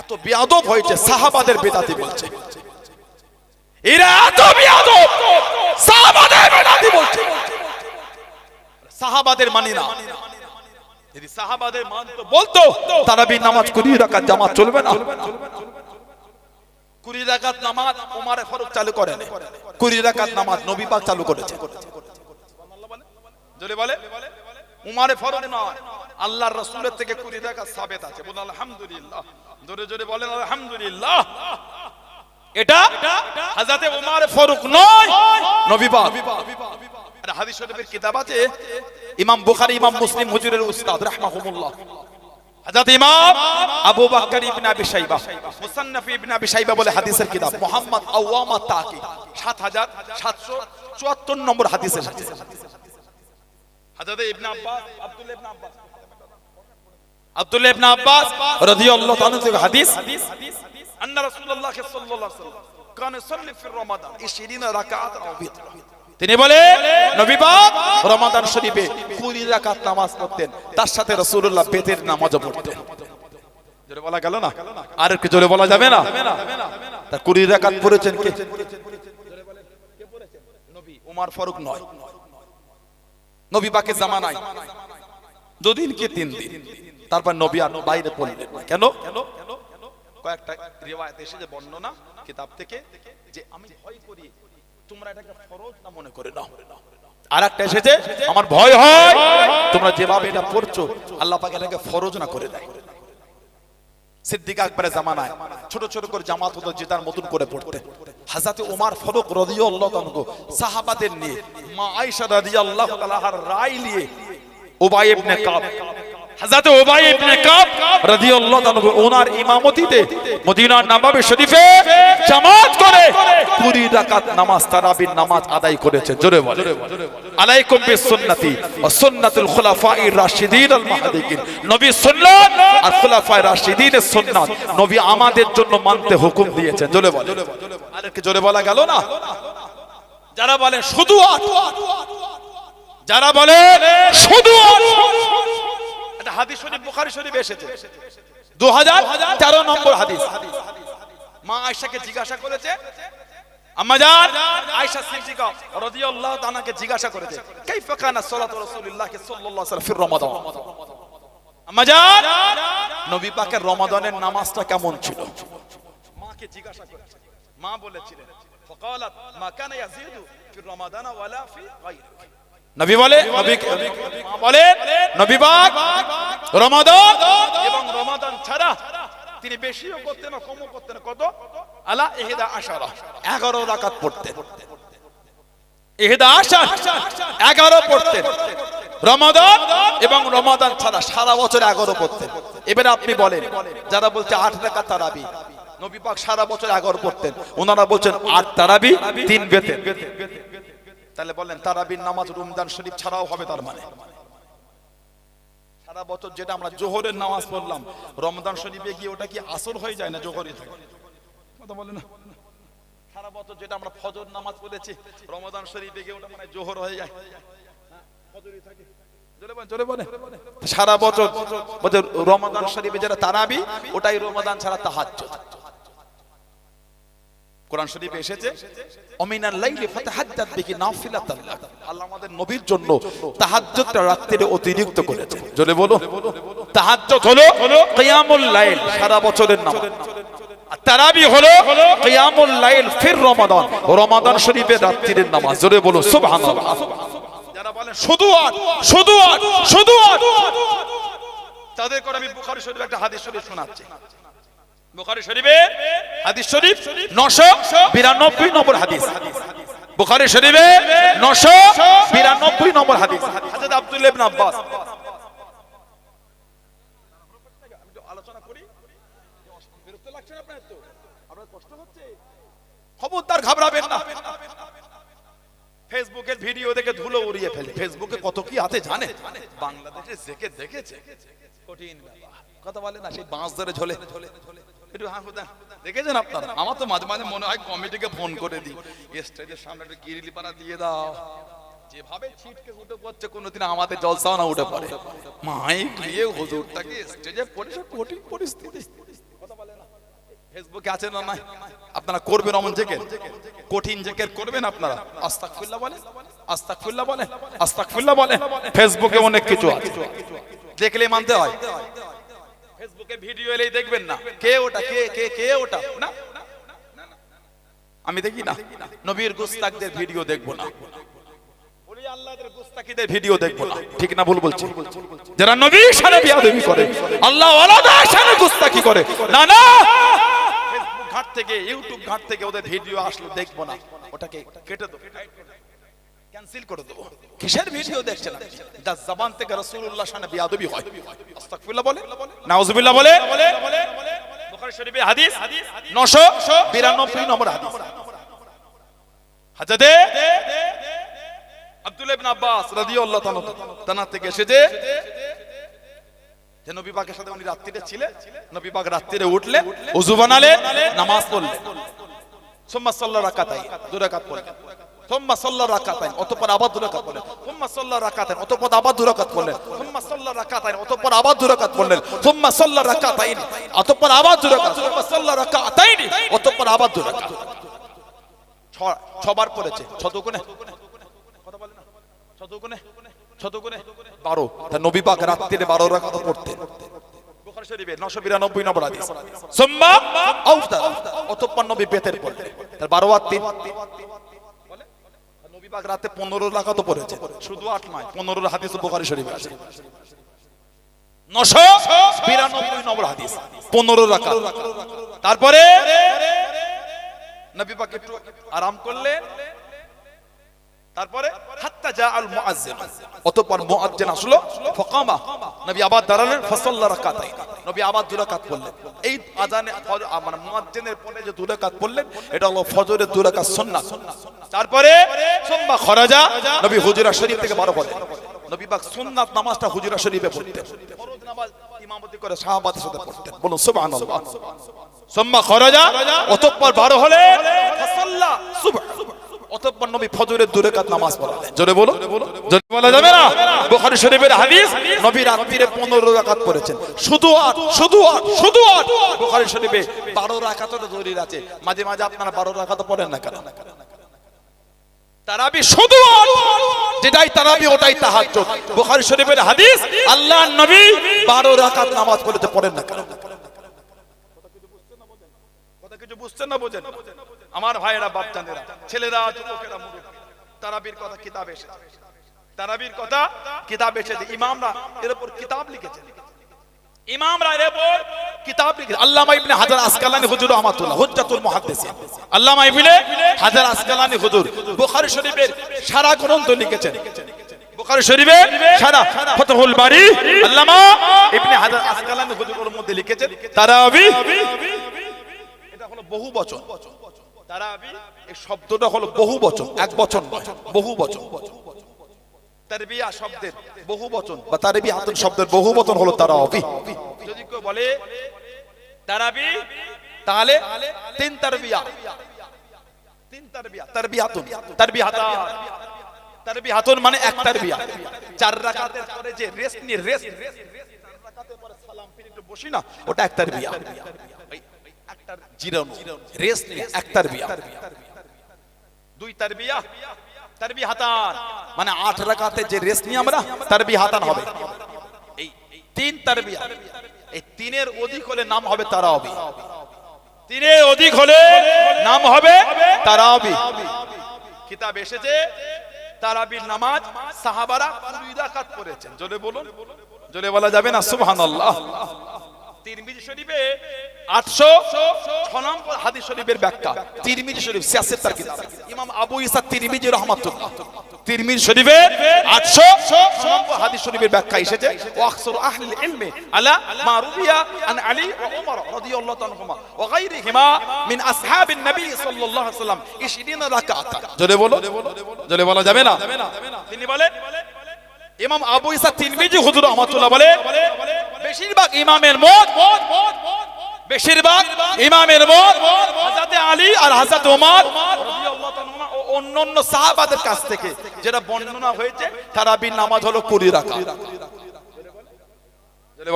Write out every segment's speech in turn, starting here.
এত বিয়াদব হয়েছে সাহাবাদের বেদাতি বলছে। এরা এত বিয়াদব সাহাবাদের বেদাতি বলছে। সাহাবাদের মানি না। যদি সাহাবাদের মানতো বলতো তারাবি নামাজ কুড়ি রাকাত জামাত চলবে না। কুড়ি রাকাত নামাজ ওমারে ফারুক চালু করেন কুড়ি রাকাত নামাজ নবী পাক চালু করেছে। জোরে বলে? উমারে ফারুক নয়। আল্লাহর রাসূলের থেকে কুড়ি রাকাত সাবেত আছে। বলুন, আলহামদুলিল্লাহ। জোরে জোরে বলেন, আলহামদুলিল্লাহ। এটা হযরতে উমার ফারুক নয়, নবী পাক। আর হাদিস শরীফের কিতাব আছে, ইমাম বুখারী, ইমাম মুসলিম, হুজুরের উস্তাদ, রাহমাহুমুল্লাহ। হযরত ইমাম আবু বকর ইবনে আবি শাইবা, মুসান্নাফ ইবনে আবি শাইবা বলে হাদিসের কিতাব। মুহাম্মদ আওয়ামা তাকি 7774 নম্বর হাদিস এসেছে হযরত ইবনে আব্বাস, আব্দুল্লাহ ইবনে আব্বাস। আব্দুল্লাহ ইবনে আব্বাস রাদিয়াল্লাহু তাআলা থেকে হাদিস, আন্না রাসূলুল্লাহ সাল্লাল্লাহু আলাইহি ওয়াসাল্লাম কান ইসাল্লি ফি রমাদান 20 রাকাত আও বিত্র তিনি বলে, নবী পাক রমাদান শরীফে 20 রাকাত নামাজ পড়তেন, তার সাথে রাসূলুল্লাহ বেতের নামাজও পড়তেন। জোরে বলা গেল না? আর একটু জোরে বলা যাবে না? তার 20 রাকাত পড়েছেন কে? নবী উমর ফারুক নয়। নবী পাকের জামানায়। দুদিন কি তিন দিন। তারপর নবী আর বাইরে পড়লেন। কেন? কয়েকটা রিওয়ায়াত এসেছে, বর্ণনা কিতাব থেকে, যে আমি ভয় করি, তোমরা এটাকে ফরজ না মনে করে নাও। আর একটা এসেছে, আমার ভয় হয়, তোমরা যেভাবে এটা পড়ছো, আল্লাহ এটাকে ফরজ না করে দেয়। সিদ্দিক আকবরের জামানায় ছোট ছোট করে জামাত হতো জেতার মতন করে পড়তে হাজাতে ওমার ফারুক রাদিয়াল্লাহু সাহাবাদের নিয়ে, মা রায় নিয়ে উবাই ইবনে কাব। হযরত উবাই ইবনে কাব রাদিয়াল্লাহু তাআলা ওনার ইমামতিতে মদিনার নববী শরীফে জামাত করে 20 রাকাত নামাজ, তারাবির নামাজ আদায় করেছে। জোরে বলে আলাইকুম বিসুন্নতি ওয়া সুন্নাতুল খুলাফায়ে রাশিদিন আল মাহদিকিন। নবী সুন্নাত আর খুলাফায়ে রাশিদিনের সুন্নাত। নবী আমাদের জন্য মানতে হুকুম দিয়েছেন। জোরে বলে আর কি জোরে বলা গেল না? যারা বলে শুধু আট। যারা বলে, শুধু হাদিস শরীফ, বুখারী শরীফ এসেছে। 2013 নম্বর হাদিস। মা আয়েশাকে জিজ্ঞাসা করেছে আয়েশা সিদ্দিকা রাদিয়াল্লাহু তাআলাকে জিজ্ঞাসা করেছে, কাইফা কানা সালাতু রাসূলুল্লাহ সাল্লাল্লাহু আলাইহি ফি রমাদান? নবী পাকের রমাদানের নামাজটা কেমন ছিল? মাকে জিজ্ঞাসা করেছে। মা বলেছিলেন, ফাকালাত মা কানা ইয়াজিদু ফি রমাদান ওয়ালা ফি নবী বলে নবী বলে, নবী পাক, রমাদান এবং রমাদান ছাড়া তিনি বেশিও করতেন কমও করতেন কত? আলা ইহদা আশারা 11 রাকাত পড়তেন। ইহদা আশার 11 পড়তেন। রমাদান এবং রমাদান ছাড়া সারা বছর 11 পড়তেন। এবারে আপনি বলেন, যারা বলছে 8 রাকাত তারাবি, নবী পাক সারা বছর 11 পড়তেন। ওনারা বলছেন 8 তারাবি 3 বেতেন। তাহলে বলেন, তারাবির নামাজ রমজান শরীফ ছাড়াও হবে তার মানে। সারা বছর যেটা আমরা জোহরের নামাজ পড়লাম, রমজান শরীফে গিয়ে ওটা কি আসর হয়ে যায় না জোহরই থাকে? কথা বলে না? সারা বছর যেটা আমরা ফজর নামাজ পড়েছি, রমজান শরীফে গিয়ে ওটা মানে জোহর হয়ে যায়। ফজরই থাকে। সারা বছর রমাদান শরীফে যেটা তারাবি, ওটাই রমাদান ছাড়া তাহাজ্জুদ। কোরআন শরীফে এসেছে, অমিনাল লাইলি ফাতাহাদ্দাত বিহি নাফিলাতান। লাক। আল্লাহ আমাদের নবীর জন্য তাহাজ্জুদটা রাত্রিরে অতিরিক্ত করেছে জোরে বলো। তাহাজ্জুদ হলো কিয়ামুল লাইল, সারা বছরের নামাজ। আর তারাবি হলো কিয়ামুল লাইল ফির রমাদান রমাদান শরীফের রাত্রির নামাজ। জোরে বলো, সুবহানাল্লাহ। যারা বলেন শুধু আট শুধু আট শুধু আট তাদের করে আমি বুখারী শরীফ একটা হাদিস শরীফ শোনাচ্ছি। বুখারী শরীফে, হাদিস শরীফ 992 নম্বর হাদিস। বুখারী শরীফে 992 নম্বর আলোচনা করি লাগছে না আপনার তো খবরদার ঘাবড়াবেন না। ফেসবুকের ভিডিও দেখে ধুলো উড়িয়ে ফেলে। ফেসবুকে কত কি আছে, জানে? বাংলাদেশে জেকে দেখেছে। কঠিন কথা বলে না, সেই বাঁশ ধরে ঝোলে। একটু হাঁ হুদা দেখেছেন আপনারা? আমার তো মাঝে মাঝে মনে হয় কমিটিকে ফোন করে দিই। স্টেজের সামনে একটু গিরিলি পাড়া দিয়ে দাও। যেভাবে ছিটকে উঠে পড়ছে, কোনোদিন আমাদের জলসাও না উঠে পড়ে। মাইক দিয়ে হুজুরটাকে স্টেজে পড়ে সব কঠিন পরিস্থিতি। ফেসবুকে আছে না নাই? আপনারা করবেন অমন জেকের? কঠিন জেকের করবেন আপনারা? আস্তাকফিল্লাহ বলে? আস্তাকফিল্লাহ বলে? আস্তাকফিল্লাহ বলে? ফেসবুকে অনেক কিছু আছে। দেখলে মানতে হয়। ফেসবুকে ভিডিও এলেই দেখবেন না। কে ওটা? কে কে কে ওটা? না? আমি দেখি না। নবীর গুস্তাকদের ভিডিও দেখব না। আল্লাহদের ভিডিও দেখব না। ঠিক না ভুল বলছি? যারা নবীর সাথে বিয়াদবি করে, আল্লাহ ওয়ালাদের সাথে গুস্তাকি করে। না না! ঘাট থেকে ইউটিউব ঘাট থেকে ওদের ভিডিও আসলো, দেখব না। ওটাকে কেটে দেবো। ক্যান্সেল করে দেবো। কিসের ভিডিও দেখছেন যার জবান থেকে রাসূলুল্লাহ সামনে বিয়াদবি আস্তাগফিরুল্লাহ বলে। নাউজুবিল্লাহ বলে। বুখারী শরীফে হাদিস। 992 নম্বর হাদিস। হাজরতে আব্দুল্লাহ ইবনে আব্বাস তানা থেকে এসেছে। যে নবী সাথে উনি রাত্রিতে ছিলেন, নবী পাক উঠলে ওযু বানালে নামাজ পড়লেন। সুম্মা সাল্লা রাকাতাই দুই রাকাত পড়লেন। আবার দুই রাকাত পড়লেন। সুম্মা সাল্লা রাকাতাইন, অতঃপর আবার দুই রাকাত পড়লেন। সুম্মা আবার ছবার পড়েছে। ছতগুণে কথা বলে না? ছতগুণে ছতগুণে বারো। তা নবী পাক রাত্রিরে বারো রাকাত পড়তেন। বুখারী শরীফে 992 নম্বর হাদিস। সুম্মা আউফতার অতঃপর নবী বেতের পড়লেন তার 12 আর 3 বলে আর নবী পাক রাতে 15 রাকাত পড়েছে শুধু 8 নয় 15 হাদিস বুখারী শরীফে আছে। 992 নম্বর হাদিস 15 রাকাত। তারপরে নবী পাক আরাম করলেন। তারপরে হাত্তা জা আল মুআজ্জিন, অতঃপর মুআজ্জিন আসলো, ফাকামা, নবী আবার দাঁড়ালেন, ফাসাল্লা রাকাতাই নবী আবার দুই রাকাত পড়লেন। এই আজানে মানে মুআজ্জিনের পরে যে দুই রাকাত পড়লেন, এটা হলো ফজরের দুই সুন্নাত। তারপরে সুম্মা খরাজা, নবী হুজুরা শরীফ থেকে বারো পড়লেন। নবী পাক সুন্নাত নামাজটা হুজুরা শরীফে পড়তেন। ফরজ নামাজ ইমামতি করে সাহাবাদের সাথে পড়তেন। বলুন, সুবহানাল্লাহ। সুম্মা খরাজা, অতঃপর বারো হলে ফাসাল্লা সুবহ অতঃপর নবী ফজরের দুই রাকাত নামাজ পড়ালেন। জোরে বলো। জোরে বলা। যাবে না? বুখারী শরীফের হাদিস নবী রাত্রিরে 15 রাকাত পড়েছেন। শুধু আট শুধু আট শুধু আট বুখারী শরীফে 12 রাকাতের দলিল আছে। মাঝে মাঝে আপনারা 12 রাকাত পড়েন না কেন? তারাবি শুধু যেটাই তারাবি ওটাই তাহাজ্জুদ। বুখারী শরীফের হাদিস আল্লাহর নবী 12 রাকাত নামাজ পড়তে পড়েন না কেন? কথা কিছু বুঝছেন না বোঝেন? আমার ভাইয়েরা বাপচাঁদেরা ছেলেরা, যুবকেরা তারাবির কথা কিতাব এসেছে। তারাবির কথা কিতাব এসেছে। ইমামরা এর উপর কিতাব লিখেছে। হাজার সারা গ্রন্থ লিখেছেন। লিখেছেন বহু বচন। তারাবি এই শব্দটা হলো বহু বচন, এক বচন বহু বচন। তারবিয়া শব্দের বহু বচন বা তারবি হাতুন শব্দের বহু বচন হলো তারাবি যদি কেউ বলে, তারাবি, তাহলে তিন তারবিয়া। তিন তারবিয়া, তারবিয়াতুন তারবিয়াতা তারবিয়াতুন মানে এক তারবিয়া। চার রাকাতের পরে যে রেস্ট নিয়ে রেস্ট চার রাকাতের পরে সালাম ফিরে একটু বসি না, ওটা এক তারবিয়া। জিরানো রেস্ট নিয়ে এক তারবিয়া। দুই তারবিয়া তারবি হাতান। মানে আট রাকাতে যে রেস্ট নিয়ে আমরা তারবি হাতান হবে। এই তিন তারবিয়া এই তিনের অধিক হলে নাম হবে তারাবি। তিনের অধিক হলে নাম হবে তারাবি। কিতাব এসেছে তারাবির নামাজ সাহাবারা কুড়ি রাকাত পড়েছেন। জোরে বলুন জোরে বলা যাবে না? সুবহানাল্লাহ। তিরমিজি শরীফে 806 নম্বর হাদিস শরীফের ব্যাখ্যা। তিরমিজি শরীফ সিয়াসত তার কিতাব। ইমাম আবু ইসা তিরমিজি রাহমাতুল্লাহ। তিরমিজি শরীফে 806 নম্বর হাদিস শরীফের ব্যাখ্যা এসেছে। ওয়াকসুর আহলিল ইলমি আলা মা রুবিয়া আন আলী ওয়া উমর রাদিয়াল্লাহু তাআলাহুমা ওয়া গায়রিহিমা আসহাবিন নবী সাল্লাল্লাহু আলাইহি ওয়াসাল্লাম 20 রাকাত জোরে বলো? জোরে বলা যাবে না? তিনি বলে, ইমাম আবু ইসা তিরমিজি হুজুর রহমাতুল্লাহ বলে বেশিরভাগ ইমামের মত, বেশিরভাগ ইমামের মত হযরতে আলী আর হযরত ওমর ও অন্যান্য সাহাবাদের কাছ থেকে যেটা বর্ণনা হয়েছে তারাবির নামাজ হলো 20 রাকাত।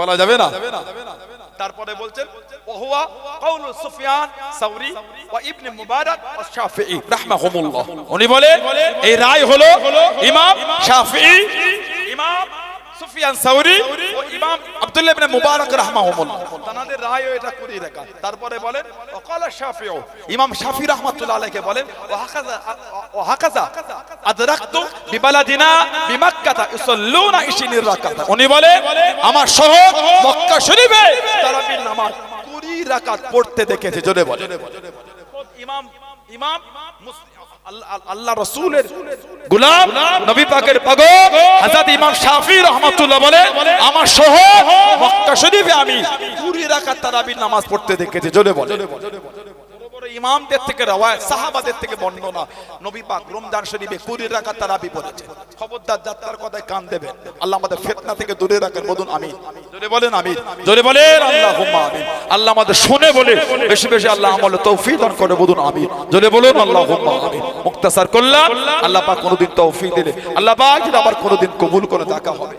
বলা যাবে না? তারপরে বলছেন, ওহুয়া কাউল সুফিয়ান সাউরি ওয়া ইবনে মুবারক ওয়া শাফিঈ, রাহমাহুমুল্লাহ। উনি বলেন, এই রায় হলো ইমাম শাফিঈ। ইমাম সুফিয়ান সাউরি ও ইমাম আব্দুল্লাহ ইবনে মুবারক রাহমাহুমুল্লাহ। তানাদের রায় এটা কুড়ি রাকাত তারপরে বলেন ওয়াকালা শাফিঈ ইমাম শাফি রাহমাতুল্লাহ আলাইহি বলেন ওয়া হাকাযা ওয়া হাকাযা আদরাকতু বিবালাদিনা বিমাক্কাতা ইউসাল্লুনা ইশিনির রাকাত। উনি বলেন আমার শহর মক্কা শরীফে তারাবির নামাজ কুড়ি রাকাত পড়তে দেখেছে। জোরে বলে ইমাম ইমাম মুসলিম আল্লাহ- রসুলের গুলাম, নবী পাকের পাগল, হযরত ইমাম শাফি রহমতুল্লাহ বলে আমার সহ মক্কা শরীফে আমি কুড়ি রাখার তারাবির নামাজ পড়তে দেখেছি। জোরে বলে ইমামদের থেকে রাওয়ায়াত সাহাবাদের থেকে বর্ণনা। নবী পাক রমজান শরীফে কুড়ি রাকাত তারাবি পড়েছে খবরদার যাত্রার কথায় কান দেবেন। আল্লাহ আমাদের ফিতনা থেকে দূরে রাখেন, বলুন আমিন। জোরে বলেন আমিন। জোরে বলেন, আল্লাহুম্মা আমিন। আল্লাহ আমাদের শুনে বলে, বেশি বেশি আল্লাহ আমলে তৌফিক দান করে, বলুন আমিন। জোরে বলুন, আল্লাহুম্মা আমিন। মুক্তাসার করলাম, আল্লাহ পাক কোনোদিন তৌফিক দিলে। আল্লাহ পাক যদি আবার কোনোদিন কবুল করে দেখা হবে।